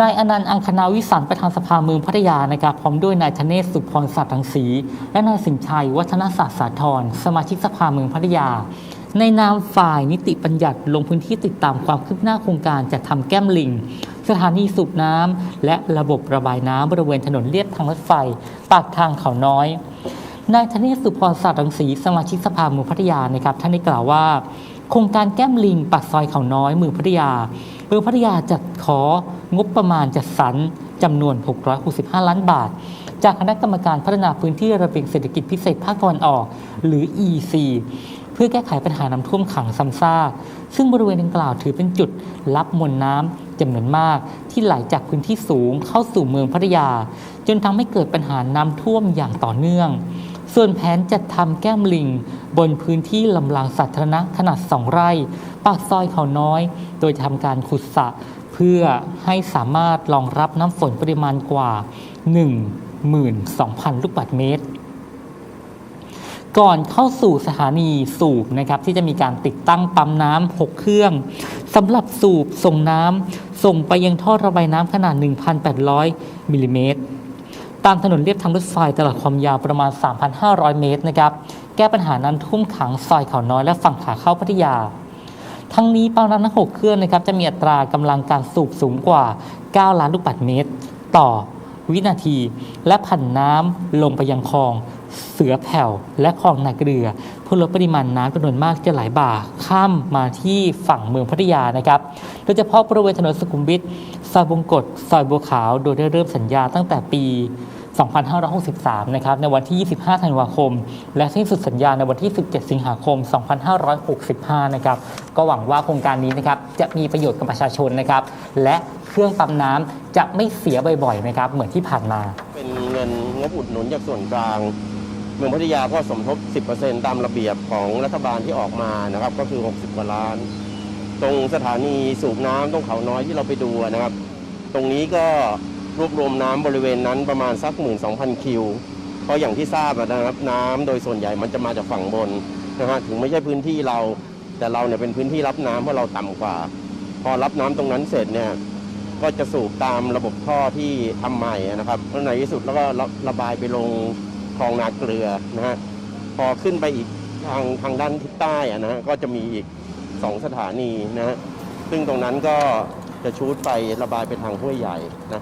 นายอนันต์อังคณาวิสันประธานสภาเมืองพัทยานะครับพร้อมด้วยนายธเนศสุพรศักดิ์รังสีและนายสิงห์ชัย วัฒนศาสตร์สาธรสมาชิกสภาเมืองพัทยา ในนามฝ่ายนิติบัญญัติลงพื้นที่ติดตามความคืบหน้าโครงการจัดทำแก้มลิง สถานีสูบน้ำและระบบระบายน้ำบริเวณถนนเลียบทางรถไฟ ปากทางเขาน้อยนายธเนศสุพรศักดิ์รังสีสมาชิกสภาเมืองพัทยานะครับท่านได้กล่าวว่า โครงการแก้มลิงปากซอยเขาน้อยเมืองพัทยาเมืองพัทยาจัดขอ งบประมาณจัดสรรจำนวน 665 ล้านบาท จากคณะกรรมการพัฒนาพื้นที่ระเบียงเศรษฐกิจพิเศษภาคตะวันออก หรือ EC เพื่อแก้ไขปัญหาน้ำท่วมขังซ้ำซากซึ่งบริเวณดังกล่าวถือเป็นจุดรับมวลน้ำจำนวนมาก ที่ไหลจากพื้นที่สูงเข้าสู่เมืองพัทยา จนทำให้เกิดปัญหาน้ำท่วมอย่างต่อเนื่อง ส่วนแผนจัดทำแก้มลิง บนพื้นที่ลำรางสาธารณะขนาด 2 ไร่ ปากซอยเขาน้อย โดยจะทำการขุดสระ เพื่อให้สามารถรองรับน้ำฝนปริมาณกว่า 12,000 ลูกบาศก์เมตร ก่อนเข้าสู่สถานีสูบนะครับที่จะมีการติดตั้งปั๊มน้ำ 6 เครื่องสำหรับสูบส่งน้ำส่งไปยังท่อระบายน้ำขนาด 1,800 มิลลิเมตรตามถนนเลียบทางรถไฟตลอดความยาวประมาณ 3,500 เมตรนะครับ แก้ปัญหาน้ำท่วมขังซอยเขาน้อยและฝั่งขาเข้าพัทยา ทั้งนี้ปั๊มน้ำทั้ง6เครื่องนะครับจะมีอัตรากำลังการสูบสูงกว่า 9 ล้านลูกบาศก์เมตร ต่อวินาที และผันน้ำลงไปยังคลองเสือแผ่วและคลองนาเกลือเพื่อลดปริมาณน้ำจำนวนมากจะไหลบ่าข้ามมาที่ฝั่งเมืองพัทยานะครับ โดยเฉพาะบริเวณถนนสุขุมวิทซอยบงกฎซอยบัวขาว โดยได้เริ่มสัญญาตั้งแต่ปี 2563 นะครับในวันที่ 25 ธันวาคม และสิ้นสุดสัญญาในวันที่ 17 สิงหาคม 2565 นะครับก็หวังว่าโครงการนี้นะครับจะมีประโยชน์กับประชาชนนะครับและเครื่องปั๊มน้ำจะไม่เสียบ่อยๆนะครับเหมือนที่ผ่านมา เป็นเงินงบอุดหนุนจากส่วนกลางเมืองพัทยาก็สมทบ 10%ตามระเบียบของรัฐบาลที่ออกมานะครับก็คือ 60 กว่าล้าน ตรงสถานีสูบน้ำตรงเขาน้อยที่เราไปดูนะครับ ตรงนี้ก็ รวบรวมน้ำบริเวณนั้นประมาณสัก 12,000 คิว เพราะอย่างที่ทราบนะครับน้ำโดยส่วนใหญ่มันจะมาจากฝั่งบนนะฮะถึงไม่ใช่พื้นที่เรา แต่เราเนี่ยเป็นพื้นที่รับน้ำเพราะเราต่ำกว่า พอรับน้ำตรงนั้นเสร็จเนี่ยก็จะสูบตามระบบท่อที่ทำใหม่นะครับแล้วในที่สุดแล้วก็ระระบายไปลงคลองนาเกลือนะฮะพอขึ้นไปอีกทางทางด้านทิศใต้นะฮะก็จะมีอีกสองสถานีนะฮะซึ่งตรงนั้นก็จะชูดไประบายไปทางห้วยใหญ่นะ